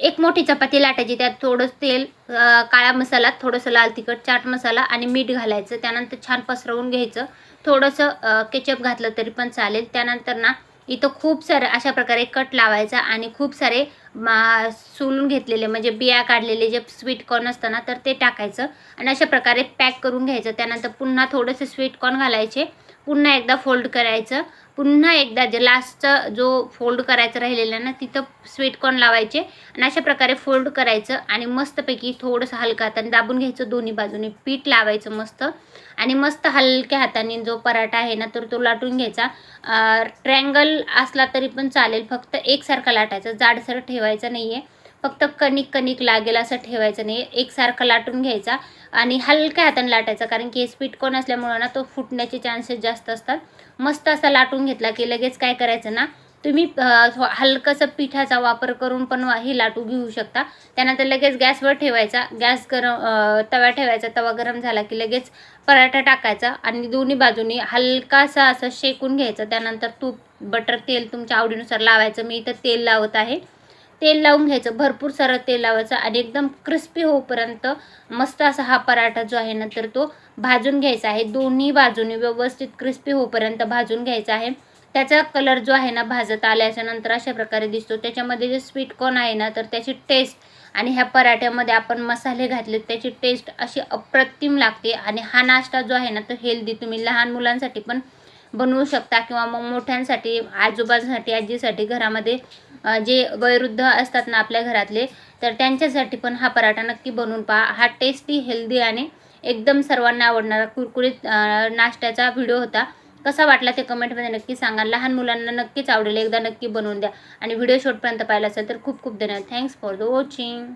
एक मोठी चपाती लाटायची त्यात थोडंसं तेल काळा मसाला थोडंसं लाल तिखट चाट मसाला आणि मीठ घालायचं. त्यानंतर छान पसरवून घ्यायचं. थोडंसं केचप घातलं तरी पण चालेल. त्यानंतर ना इथं खूप सारं अशा प्रकारे कट लावायचा आणि खूप सारे मा सोलून घेतलेले म्हणजे बिया काढलेले जे स्वीट कॉर्न असतं ना तर ते टाकायचं. आणि अशा प्रकारे पॅक करून घ्यायचं. त्यानंतर पुन्हा थोडंसं स्वीट कॉर्न घालायचे. पुन्हा एकदा फोल्ड करायचं. पुन्हा एकदा जे लास्टचा जो फोल्ड करायचा राहिलेला ना तिथं स्वीटकॉर्न लावायचे आणि अशा प्रकारे फोल्ड करायचं आणि मस्तपैकी थोडंसं हलका हाताने दाबून घ्यायचं दोन्ही बाजूने. पीठ लावायचं मस्त. आणि मस्त हलक्या हाताने जो पराठा आहे ना तर तो लाटून घ्यायचा. ट्रँगल असला तरी पण चालेल. फक्त एकसारखा लाटायचा. जाडसर ठेवायचं नाही आहे फक्त कणिक कणिक लागेल असं ठेवायचं नाही. एकसारखं लाटून घ्यायचा आणि हलक्या हाताने लाटायचा कारण की हे स्पीट कोण असल्यामुळं ना तो फुटण्याचे चान्सेस जास्त असतात. मस्त असा लाटून घेतला की लगेच काय करायचं ना तुम्ही थो- हलकंसं पिठाचा वापर करून पण वा- हे लाटू घेऊ शकता. त्यानंतर लगेच गॅसवर ठेवायचा. गॅस गरम तवा ठेवायचा. तवा गरम झाला की लगेच पराठा टाकायचा आणि दोन्ही बाजूनी हलकासा असं शेकून घ्यायचं. त्यानंतर तूप बटर तेल तुमच्या आवडीनुसार लावायचं. मी इथं तेल लावत आहे. तेल लावून घ्यायचं. भरपूर सारं तेल लावायचं आणि एकदम क्रिस्पी होईपर्यंत मस्त असा हा पराठा जो आहे ना तर तो भाजून घ्यायचा आहे. दोन्ही बाजूनी व्यवस्थित क्रिस्पी होईपर्यंत भाजून घ्यायचा आहे. त्याचा कलर जो आहे ना भाजत आल्याच्यानंतर अशा प्रकारे दिसतो. त्याच्यामध्ये जे स्वीट कॉर्न आहे ना तर त्याची टेस्ट आणि ह्या पराठ्यामध्ये आपण मसाले घातले त्याची टेस्ट अशी अप्रतिम लागते आणि हा नाश्ता जो आहे ना तो हेल्दी तुम्ही लहान मुलांसाठी पण बनवू शकता किंवा मग मोठ्यांसाठी आजोबांसाठी आजीसाठी घरामध्ये जे वयोवृद्ध असतात ना आपल्या घरातले तर त्यांच्यासाठी पण हा पराठा नक्की बनवून पहा. हा टेस्टी हेल्दी आणि एकदम सर्वांना आवडणारा कुरकुरीत नाश्त्याचा व्हिडिओ होता. कसा वाटला ते कमेंटमध्ये नक्की सांगा. लहान मुलांना नक्कीच आवडेल. एकदा नक्की बनवून द्या. आणि व्हिडिओ शॉर्टपर्यंत पाहिला असेल तर खूप खूप धन्यवाद. Thanks for the watching